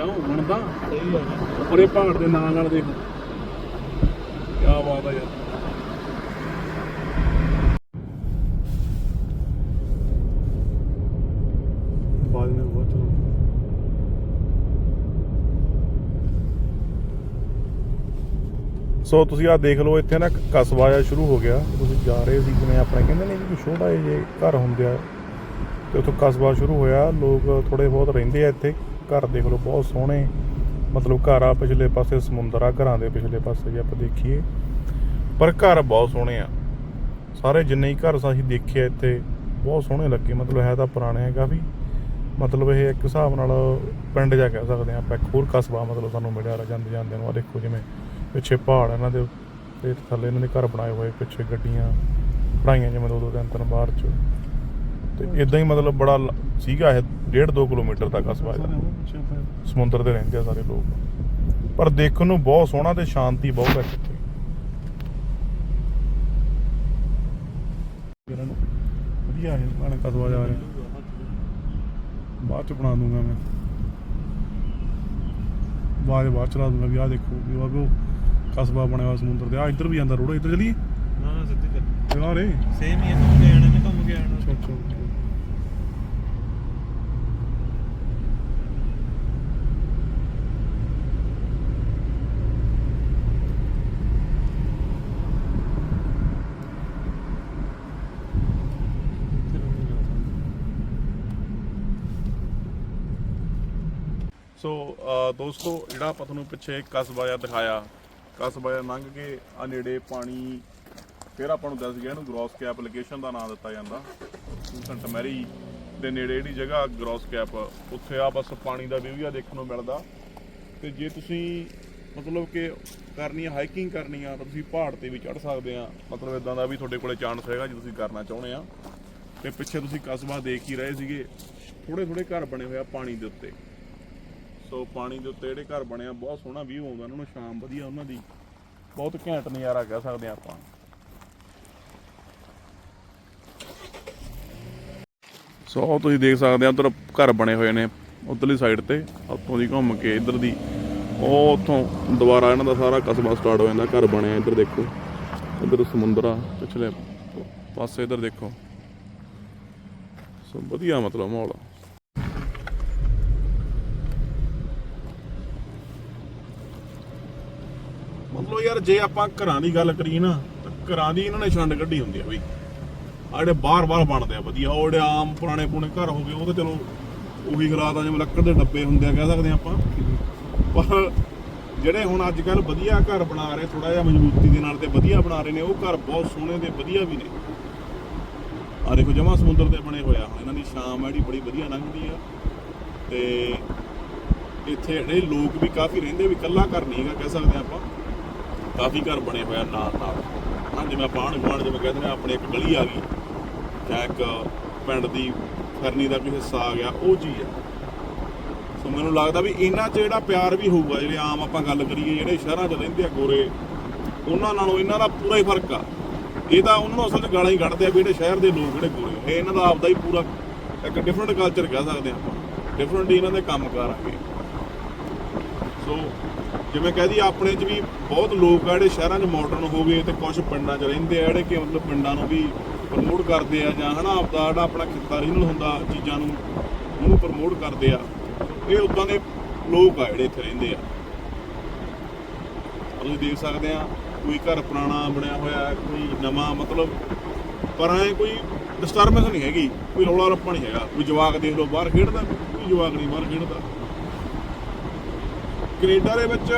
ਕਿਉਂ ਬਣਦਾ ਸਹੀ ਆ ਔਰ ਪਹਾੜ ਦੇ ਨਾਲ ਨਾਲ ਦੇਖ। ਕੀ ਬਾਤ ਹੈ ਯਾਰ। ਸੋ ਤੁਸੀਂ ਆ ਦੇਖ ਲਓ, ਇੱਥੇ ਨਾ ਕਸਬਾ ਜਿਹਾ ਸ਼ੁਰੂ ਹੋ ਗਿਆ। ਤੁਸੀਂ ਜਾ ਰਹੇ ਸੀ ਜਿਵੇਂ ਆਪਣੇ ਕਹਿੰਦੇ ਨੇ ਵੀ ਛੋਟਾ ਜਿਹਾ ਘਰ ਹੁੰਦੇ ਆ ਤੇ ਉੱਥੋਂ ਕਸਬਾ ਸ਼ੁਰੂ ਹੋਇਆ। ਲੋਕ ਥੋੜੇ ਬਹੁਤ ਰਹਿੰਦੇ ਆ ਇੱਥੇ। ਘਰ ਦੇਖ ਲਓ, ਬਹੁਤ ਸੋਹਣੇ। ਮਤਲਬ ਘਰ ਆ ਪਿਛਲੇ ਪਾਸੇ, ਸਮੁੰਦਰ ਆ ਘਰਾਂ ਦੇ ਪਿਛਲੇ ਪਾਸੇ ਜੇ ਆਪਾਂ ਦੇਖੀਏ। ਪਰ ਘਰ ਬਹੁਤ ਸੋਹਣੇ ਆ। ਸਾਰੇ ਜਿੰਨੇ ਹੀ ਘਰ ਅਸੀਂ ਦੇਖੇ ਇੱਥੇ, ਬਹੁਤ ਸੋਹਣੇ ਲੱਗੇ। ਮਤਲਬ ਹੈ ਤਾਂ ਪੁਰਾਣੇ ਆ ਕਾਫੀ ਮਤਲਬ ਇਹ ਇੱਕ ਹਿਸਾਬ ਨਾਲ ਪਿੰਡ ਜਾ ਕਹਿ ਸਕਦੇ ਆ ਆਪਾਂ, ਇੱਕ ਹੋਰ ਕਸਬਾ ਮਤਲਬ ਸਾਨੂੰ ਮਿਲਿਆ ਰ ਜਾਂਦੇ ਜਾਂਦੇ ਨੂੰ। ਆ ਦੇਖੋ ਜਿਵੇਂ ਪਿੱਛੇ ਪਹਾੜ ਇਹਨਾਂ ਦੇ ਤੇ ਥੱਲੇ ਇਹਨਾਂ ਦੇ ਘਰ ਬਣਾਏ ਹੋਏ, ਪਿੱਛੇ ਗੱਡੀਆਂ ਬਣਾਈਆਂ ਜਿਵੇਂ ਦੋ ਦੋ ਤਿੰਨ ਤਿੰਨ ਬਾਹਰ ਚ। ਤੇ ਇਦਾਂ ਹੀ ਮਤਲਬ ਬੜਾ ਲ- ਸੀਗਾ ਇਹ 1.5 2 ਕਿਲੋਮੀਟਰ ਦਾ ਕਸਬਾ ਇਹਦਾ ਸਮੁੰਦਰ ਤੇ ਰਹਿੰਦੇ ਆ ਸਾਰੇ ਲੋਕ। ਪਰ ਦੇਖਣ ਨੂੰ ਬਹੁਤ ਸੋਹਣਾ ਤੇ ਸ਼ਾਂਤੀ ਬਹੁਤ ਹੈ ਇੱਥੇ। ਵਧੀਆ ਹੈ ਭਾਣੇ ਕਸਬਾ ਜਾ ਰਿਹਾ। ਬਾਅਦ ਚ ਬਣਾ ਦੂੰਗਾ ਮੈਂ। ਬਾਅਦ ਬਾਅਦ ਚਲਾ ਦੂੰਗਾ ਵੀ ਆਹ ਦੇਖੋ ਵੀ ਉਹ ਕਸਬਾ ਬਣਿਆ ਹੋਇਆ ਸਮੁੰਦਰ ਦੇ ਆ ਇੱਧਰ ਵੀ ਜਾਂਦਾ ਰੋਡ ਇੱਧਰ ਚਲੀਏ? ਨਾ ਨਾ ਸਿੱਧੀ ਚੱਲ। ਚਲਾ ਰੇ ਸੇਮ ਹੀ ਹੈ ਘੁੰਮ ਕੇ ਆਣਾ ਘੁੰਮ ਕੇ ਆਣਾ ਅੱਛਾ ਅੱਛਾ। ਸੋ ਦੋਸਤੋ, ਜਿਹੜਾ ਆਪਾਂ ਤੁਹਾਨੂੰ ਪਿੱਛੇ ਕਸਬਾ ਜਿਹਾ ਦਿਖਾਇਆ ਕਸਬਾ ਜਿਹਾ ਲੰਘ ਕੇ ਆ ਨੇੜੇ ਪਾਣੀ, ਫਿਰ ਆਪਾਂ ਨੂੰ ਦੱਸ ਗਿਆ ਇਹਨੂੰ ਗ੍ਰੋਸ ਕੈਪ ਲੋਕੇਸ਼ਨ ਦਾ ਨਾਮ ਦਿੱਤਾ ਜਾਂਦਾ। ਸੰਟ ਮੈਰੀ ਦੇ ਨੇੜੇ ਜਿਹੜੀ ਜਗ੍ਹਾ ਗ੍ਰੋਸ ਕੈਪ ਉੱਥੇ ਆ ਬਸ ਪਾਣੀ ਦਾ ਵਿਊ ਆ ਦੇਖਣ ਨੂੰ ਮਿਲਦਾ। ਤੇ ਜੇ ਤੁਸੀਂ ਮਤਲਬ ਕਿ ਕਰਨੀ ਆ ਹਾਈਕਿੰਗ ਕਰਨੀ ਆ, ਤਾਂ ਤੁਸੀਂ ਪਹਾੜ ਤੇ ਵੀ ਚੜ ਸਕਦੇ ਆ। ਮਤਲਬ ਇਦਾਂ ਦਾ ਵੀ ਤੁਹਾਡੇ ਕੋਲੇ ਚਾਂਸ ਹੈਗਾ ਜੇ ਤੁਸੀਂ ਕਰਨਾ ਚਾਹੁੰਦੇ ਆ। ਤੇ ਪਿੱਛੇ ਤੁਸੀਂ ਕਸਬਾ ਦੇਖ ਹੀ ਰਹੇ ਸੀਗੇ ਥੋੜੇ ਥੋੜੇ ਘਰ ਬਣੇ ਹੋਏ ਆ ਪਾਣੀ ਦੇ ਉੱਤੇ। ਸੋ ਪਾਣੀ ਦੇ ਉੱਤੇ ਜਿਹੜੇ ਘਰ ਬਣੇ ਆ, ਬਹੁਤ ਸੋਹਣਾ ਵਿਊ ਆਉਂਦਾ ਉਹਨਾਂ ਨੂੰ, ਸ਼ਾਮ ਵਧੀਆ ਉਹਨਾਂ ਦੀ। ਬਹੁਤ ਘੈਂਟ ਨਜ਼ਾਰਾ ਕਹਿ ਸਕਦੇ ਆ ਆਪਾਂ। ਸੋ ਉਹ ਤੁਸੀਂ ਦੇਖ ਸਕਦੇ ਆ, ਉਧਰ ਘਰ ਬਣੇ ਹੋਏ ਨੇ ਉਧਰਲੀ ਸਾਈਡ ਤੇ, ਉੱਥੋਂ ਦੀ ਘੁੰਮ ਕੇ ਇੱਧਰ ਦੀ। ਉਹ ਉੱਥੋਂ ਦੁਬਾਰਾ ਇਹਨਾਂ ਦਾ ਸਾਰਾ ਕਸਬਾ ਸਟਾਰਟ ਹੋ ਜਾਂਦਾ, ਘਰ ਬਣਿਆ ਇੱਧਰ ਦੇਖੋ। ਇੱਧਰ ਸਮੁੰਦਰ ਆ ਪਿਛਲੇ ਪਾਸੇ ਇੱਧਰ ਦੇਖੋ। ਸੋ ਵਧੀਆ ਮਤਲਬ ਮਾਹੌਲ ਆ। ਮਤਲਬ ਯਾਰ, ਜੇ ਆਪਾਂ ਘਰਾਂ ਦੀ ਗੱਲ ਕਰੀਏ ਨਾ, ਤਾਂ ਘਰਾਂ ਦੀ ਇਹਨਾਂ ਨੇ ਛੰਡ ਕੱਢੀ ਹੁੰਦੀ ਆ ਬਈ। ਆ ਜਿਹੜੇ ਬਾਹਰ-ਬਾਹਰ ਬਣਦੇ ਆ, ਵਧੀਆ, ਉਹ ਜਿਹੜੇ ਆਮ ਪੁਰਾਣੇ ਪੁਰਾਣੇ ਘਰ ਹੋ ਗਏ, ਉਹ ਤਾਂ ਚਲੋ ਉਹੀ ਹਾਲਾਤ ਆ, ਜਿਵੇਂ ਲੱਕੜ ਦੇ ਡੱਬੇ ਹੁੰਦੇ ਆ, ਕਹਿ ਸਕਦੇ ਆ ਆਪਾਂ। ਪਰ ਜਿਹੜੇ ਹੁਣ ਅੱਜ ਕੱਲ ਵਧੀਆ ਘਰ ਬਣਾ ਰਹੇ ਥੋੜਾ ਜਿਹਾ ਮਜ਼ਬੂਤੀ ਦੇ ਨਾਲ ਤੇ ਵਧੀਆ ਬਣਾ ਰਹੇ ਨੇ, ਉਹ ਘਰ ਬਹੁਤ ਸੋਹਣੇ ਤੇ ਵਧੀਆ ਵੀ ਨੇ। ਆ ਦੇਖੋ, ਜਮਾ ਸਮੁੰਦਰ ਤੇ ਬਣੇ ਹੋਇਆ ਹੁਣ ਇਹਨਾਂ ਦੀ ਸ਼ਾਮ ਹੈ ਜਿਹੜੀ ਬੜੀ ਵਧੀਆ ਲੰਘਦੀ ਆ। ਤੇ ਇੱਥੇ ਜਿਹੜੇ ਲੋਕ ਵੀ ਕਾਫੀ ਰਹਿੰਦੇ, ਵੀ ਇਕੱਲਾ ਘਰ ਨਹੀਂ ਹੈਗਾ, ਕਹਿ ਸਕਦੇ ਆ ਆਪਾਂ। ਕਾਫੀ ਘਰ ਬਣੇ ਹੋਇਆ ਨਾਲ ਨਾਲ। ਹਾਂ, ਜਿਵੇਂ ਆਪਾਂ ਆਂਢ ਗੁਆਂਢ ਜਿਵੇਂ ਕਹਿੰਦੇ ਨੇ, ਆਪਣੇ ਇੱਕ ਗਲੀ ਆ ਗਈ। ਜਾਂ ਇੱਕ ਪਿੰਡ ਦੀ ਫਰਨੀ ਦਾ ਵੀ ਹਿੱਸਾ ਆ ਗਿਆ, ਉਹ ਚੀਜ਼ ਹੈ ਸੋ ਮੈਨੂੰ ਲੱਗਦਾ ਵੀ ਇਹਨਾਂ 'ਚ ਜਿਹੜਾ ਪਿਆਰ ਵੀ ਹੋਊਗਾ, ਜਿਹੜੇ ਆਮ ਆਪਾਂ ਗੱਲ ਕਰੀਏ, ਜਿਹੜੇ ਸ਼ਹਿਰਾਂ 'ਚ ਰਹਿੰਦੇ ਆ ਗੋਰੇ, ਉਹਨਾਂ ਨਾਲੋਂ ਇਹਨਾਂ ਦਾ ਪੂਰਾ ਹੀ ਫ਼ਰਕ ਆ। ਇਹ ਤਾਂ ਉਹਨਾਂ ਨੂੰ ਅਸਲ 'ਚ ਗਾਲਾਂ ਹੀ ਕੱਢਦੇ ਆ ਵੀ ਜਿਹੜੇ ਸ਼ਹਿਰ ਦੇ ਲੋਕ ਜਿਹੜੇ ਗੋਰੇ ਇਹ ਇਹਨਾਂ ਦਾ ਆਪਦਾ ਹੀ ਪੂਰਾ ਇੱਕ ਡਿਫਰੈਂਟ ਕਲਚਰ ਕਹਿ ਸਕਦੇ ਆ ਆਪਾਂ। ਡਿਫਰੈਂਟ ਇਹਨਾਂ ਦੇ ਕੰਮ ਕਾਰ ਆਗੇ ਸੋ ਜਿਵੇਂ ਕਹਿ ਦਈਏ, ਆਪਣੇ 'ਚ ਵੀ ਬਹੁਤ ਲੋਕ ਆ ਜਿਹੜੇ ਸ਼ਹਿਰਾਂ 'ਚ ਮਾਡਰਨ ਹੋ ਗਏ ਤੇ ਕੁਝ ਪਿੰਡਾਂ 'ਚ ਰਹਿੰਦੇ ਆ ਜਿਹੜੇ ਕਿ ਮਤਲਬ ਪਿੰਡਾਂ ਨੂੰ ਵੀ ਪ੍ਰਮੋਟ ਕਰਦੇ ਆ ਜਾਂ ਹਨਾ, ਆਪਦਾ ਜਿਹੜਾ ਆਪਣਾ ਖਿੱਤਾ ਰੀਨਲ ਹੁੰਦਾ, ਚੀਜ਼ਾਂ ਨੂੰ ਉਹਨੂੰ ਪ੍ਰਮੋਟ ਕਰਦੇ ਆ। ਇਹ ਉਦਾਂ ਦੇ ਲੋਕ ਆ ਜਿਹੜੇ ਇੱਥੇ ਰਹਿੰਦੇ ਆ। ਤੁਸੀਂ ਦੇਖ ਸਕਦੇ ਆ, ਕੋਈ ਘਰ ਪੁਰਾਣਾ ਬਣਿਆ ਹੋਇਆ ਕੋਈ ਨਵਾਂ, ਮਤਲਬ ਪਰ ਐ ਕੋਈ ਡਿਸਟਰਬੈਂਸ ਨਹੀਂ ਹੈਗੀ, ਕੋਈ ਰੌਲਾ ਰੱਪਾ ਨਹੀਂ ਹੈਗਾ। ਕੋਈ ਜਵਾਕ ਦੇਖ ਲਓ, ਬਾਹਰ ਖੇਡਦਾ, ਕੋਈ ਜਵਾਕ ਨਹੀਂ ਬਾਹਰ ਖੇਡਦਾ। ਕੈਨੇਡਾ ਦੇ ਵਿੱਚ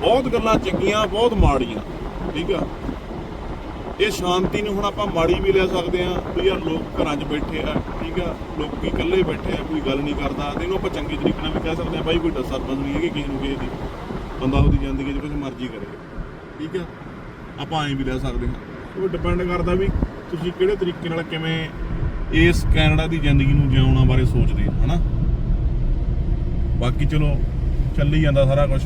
ਬਹੁਤ ਗੱਲਾਂ ਚੰਗੀਆਂ, ਬਹੁਤ ਮਾੜੀਆਂ, ਠੀਕ ਆ? ਇਹ ਸ਼ਾਂਤੀ ਨੂੰ ਹੁਣ ਆਪਾਂ ਮਾੜੀ ਵੀ ਲੈ ਸਕਦੇ ਆ ਵੀ ਯਾਰ ਲੋਕ ਘਰਾਂ 'ਚ ਬੈਠੇ ਆ, ਠੀਕ ਆ? ਲੋਕੀ ਇਕੱਲੇ ਬੈਠੇ ਆ, ਕੋਈ ਗੱਲ ਨਹੀਂ ਕਰਦਾ। ਤੇ ਇਹਨੂੰ ਆਪਾਂ ਚੰਗੇ ਤਰੀਕੇ ਨਾਲ ਵੀ ਕਹਿ ਸਕਦੇ ਆ ਬਾਈ ਕੋਈ ਡਿਸਟਰਬੈਂਸ ਨਹੀਂ ਹੈਗੀ, ਕਿਸੇ ਨੂੰ ਕਿਸੇ ਦੀ। ਬੰਦਾ ਉਹਦੀ ਜ਼ਿੰਦਗੀ 'ਚ ਕੁਝ ਮਰਜ਼ੀ ਕਰੇ, ਠੀਕ ਆ? ਆਪਾਂ ਐਂ ਵੀ ਲੈ ਸਕਦੇ ਹਾਂ। ਉਹ ਡਿਪੈਂਡ ਕਰਦਾ ਵੀ ਤੁਸੀਂ ਕਿਹੜੇ ਤਰੀਕੇ ਨਾਲ ਕਿਵੇਂ ਇਸ ਕੈਨੇਡਾ ਦੀ ਜ਼ਿੰਦਗੀ ਨੂੰ ਜਿਉਣਾ ਬਾਰੇ ਸੋਚਦੇ ਆ ਹਨਾ? ਬਾਕੀ ਚਲੋ ਚੱਲੀ ਜਾਂਦਾ ਸਾਰਾ ਕੁਝ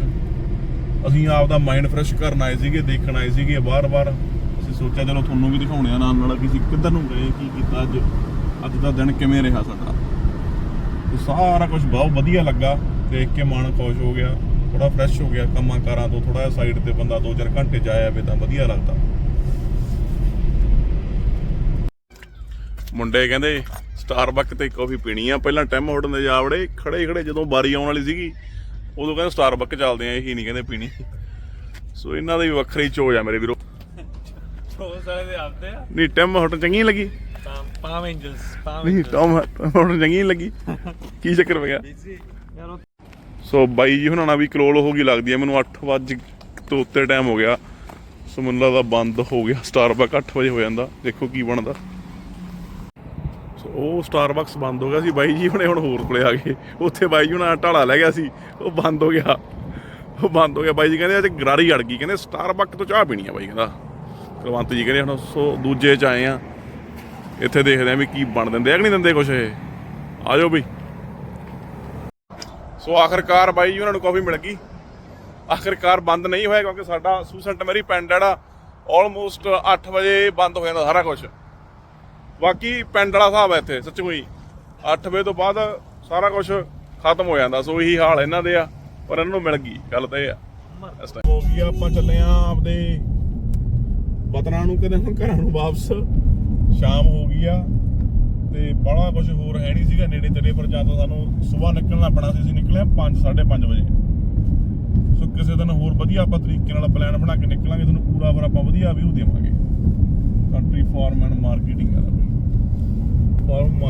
ਅਸੀਂ ਆਪ ਦਾ ਮਾਈਂਡ ਫਰੈਸ਼ ਕਰਨ ਆਏ ਸੀਗੇ, ਦੇਖਣ ਆਏ ਸੀਗੇ ਬਾਰ-ਬਾਰ ਅਸੀਂ ਸੋਚਿਆ, ਚਲੋ ਤੁਹਾਨੂੰ ਵੀ ਦਿਖਾਉਣੇ ਆ ਨਾਲ ਨਾਲ ਕਿ ਅਸੀਂ ਕਿੱਧਰ ਨੂੰ ਗਏ, ਕੀ ਕੀਤਾ ਅੱਜ। ਅੱਜ ਦਾ ਦਿਨ ਕਿਵੇਂ ਰਿਹਾ ਸਾਡਾ? ਤੇ ਸਾਰਾ ਕੁਝ ਬਹੁਤ ਵਧੀਆ ਲੱਗਾ। ਦੇਖ ਕੇ ਮਨ ਖੁਸ਼ ਹੋ ਗਿਆ ਥੋੜਾ ਫਰੈਸ਼ ਹੋ ਗਿਆ। ਕੰਮਾਂ ਕਾਰਾਂ ਤੋਂ ਥੋੜਾ ਜਿਹਾ ਸਾਈਡ ਤੇ ਬੰਦਾ 2-4 ਘੰਟੇ ਜਾਇਆ ਵੇ ਤਾਂ ਵਧੀਆ ਲੱਗਦਾ। ਮੁੰਡੇ ਕਹਿੰਦੇ ਸਟਾਰਬਕ ਤੇ ਕਾਫੀ ਪੀਣੀ ਆ। ਪਹਿਲਾਂ ਟੈਮ ਹੋਟਲ ਦੇ ਜਾਵੜੇ ਖੜੇ ਖੜੇ ਜਦੋਂ ਬਾਰੀ ਆਉਣ ਵਾਲੀ ਸੀਗੀ ਉਦੋਂ ਕਹਿੰਦੇ ਸਟਾਰਬਕ ਚੱਲਦੇ ਆ ਇਹੀ ਨਹੀਂ ਕਹਿੰਦੇ ਪੀਣੀ। ਸੋ ਇਹਨਾਂ ਦਾ ਵੀ ਵੱਖਰੀ ਚੋਜ ਆ ਮੇਰੇ ਵੀਰੋ। ਸਾਰੇ ਦੇ ਆਪਦੇ ਆ। ਨਹੀਂ ਟੈਮ ਹੋਟਲ ਚੰਗੀ ਲੱਗੀ? ਪਾਮ ਐਂਜਲਸ ਪਾਮ ਨਹੀਂ ਟਮ ਹੋਟਲ ਚੰਗੀ ਲੱਗੀ? ਕੀ ਚੱਕਰ ਪੈ ਗਿਆ ਸੋ ਬਾਈ ਜੀ ਹੁਣਾਂ ਨਾਲ ਵੀ ਕਲੋਲ ਹੋ ਗਈ ਲੱਗਦੀ ਹੈ ਮੈਨੂੰ 8 ਵਜੇ ਤੋਂ ਉੱਤੇ ਟਾਈਮ ਹੋ ਗਿਆ। ਸੋ ਮੈਨੂੰ ਲੱਗਦਾ ਬੰਦ ਹੋ ਗਿਆ ਸਟਾਰਬਕ 8 ਵਜੇ ਹੋ ਜਾਂਦਾ। ਦੇਖੋ ਕੀ ਬਣਦਾ। ਸੋ ਉਹ ਸਟਾਰਬਕਸ ਬੰਦ ਹੋ ਗਿਆ ਸੀ, ਬਾਈ ਜੀ ਹੁਣੇ ਹੁਣ ਹੋਰ ਕੋਲੇ ਆ ਗਏ। ਉੱਥੇ ਬਾਈ ਜੀ ਹੁਣਾਂ ਢਾਲਾ ਲੈ ਗਿਆ ਸੀ, ਉਹ ਬੰਦ ਹੋ ਗਿਆ। ਉਹ ਬੰਦ ਹੋ ਗਿਆ। ਬਾਈ ਜੀ ਕਹਿੰਦੇ ਅੱਜ ਗਰਾਰੀ ਅੜ ਗਈ, ਕਹਿੰਦੇ ਸਟਾਰਬਕ ਤੋਂ ਚਾਹ ਪੀਣੀ ਆ ਬਾਈ ਕਹਿੰਦਾ। ਕੁਲਵੰਤ ਜੀ ਕਹਿੰਦੇ ਹੁਣ ਸੋ ਦੂਜੇ ਚ ਆਏ ਆ। ਇੱਥੇ ਦੇਖਦੇ ਆ ਵੀ ਕੀ ਬਣ ਦਿੰਦੇ ਆ ਕਿ ਨਹੀਂ ਦਿੰਦੇ ਕੁਛ ਇਹ। ਆ ਜਾਓ ਬਈ। ਸੋ ਆਖਰਕਾਰ ਬਾਈ ਜੀ ਉਹਨਾਂ ਨੂੰ ਕਾਫੀ ਮਿਲ ਗਈ। ਆਖਰਕਾਰ ਬੰਦ ਨਹੀਂ ਹੋਇਆ ਕਿਉਂਕਿ ਸਾਡਾ ਸੂਸੈਂਟ ਮੈਰੀ ਪਿੰਡ ਜਿਹੜਾ ਆਲਮੋਸਟ 8 ਵਜੇ ਬੰਦ ਹੋ ਜਾਂਦਾ ਸਾਰਾ ਕੁਝ ਬਾਕੀ ਪਿੰਡ ਵਾਲਾ ਹਿਸਾਬ ਹੈ ਇੱਥੇ ਸੱਚੀ ਹੋਈ 8 ਵਜੇ ਤੋਂ ਬਾਅਦ ਸਾਰਾ ਕੁਝ ਖਤਮ ਹੋ ਜਾਂਦਾ, ਸੋ ਇਹੀ ਹਾਲ ਇਹਨਾਂ ਦੇ ਆ, ਪਰ ਇਹਨਾਂ ਨੂੰ ਮਿਲ ਗਈ, ਗੱਲ ਤਾਂ ਇਹ ਆ। ਇਸ ਟਾਈਮ ਹੋ ਗਈ ਆਪਾਂ ਚੱਲੇ ਆ ਆਪਦੇ ਵਤਨਾਂ ਨੂੰ ਕਿਤੇ ਹੁਣ ਘਰਾਂ ਨੂੰ ਵਾਪਸ। ਸ਼ਾਮ ਹੋ ਗਈ ਆ, ਤੇ ਬੜਾ ਕੁਝ ਹੋਰ ਹੈ ਨਹੀਂ ਸੀਗਾ ਨੇੜੇ ਤੇੜੇ, ਪਰ ਜਾਂ ਤਾਂ ਸਾਨੂੰ ਸਵੇਰ ਨਿਕਲਣਾ ਪੈਣਾ ਸੀ, ਅਸੀਂ ਨਿਕਲੇ 5 5:30 ਵਜੇ। ਸੋ ਕਿਸੇ ਦਿਨ ਹੋਰ ਵਧੀਆ ਆਪਾਂ ਤਰੀਕੇ ਨਾਲ ਪਲਾਨ ਬਣਾ ਕੇ ਨਿਕਲਾਂਗੇ, ਤੁਹਾਨੂੰ ਪੂਰਾ ਫਿਰ ਆਪਾਂ ਵਧੀਆ ਵਿਊ ਦੇਵਾਂਗੇ। ਕੰਟਰੀ ਫਾਰਮ ਐਂਡ ਮਾਰਕੀਟਿੰਗ ਵਾਲਾ ਫਾਰਮ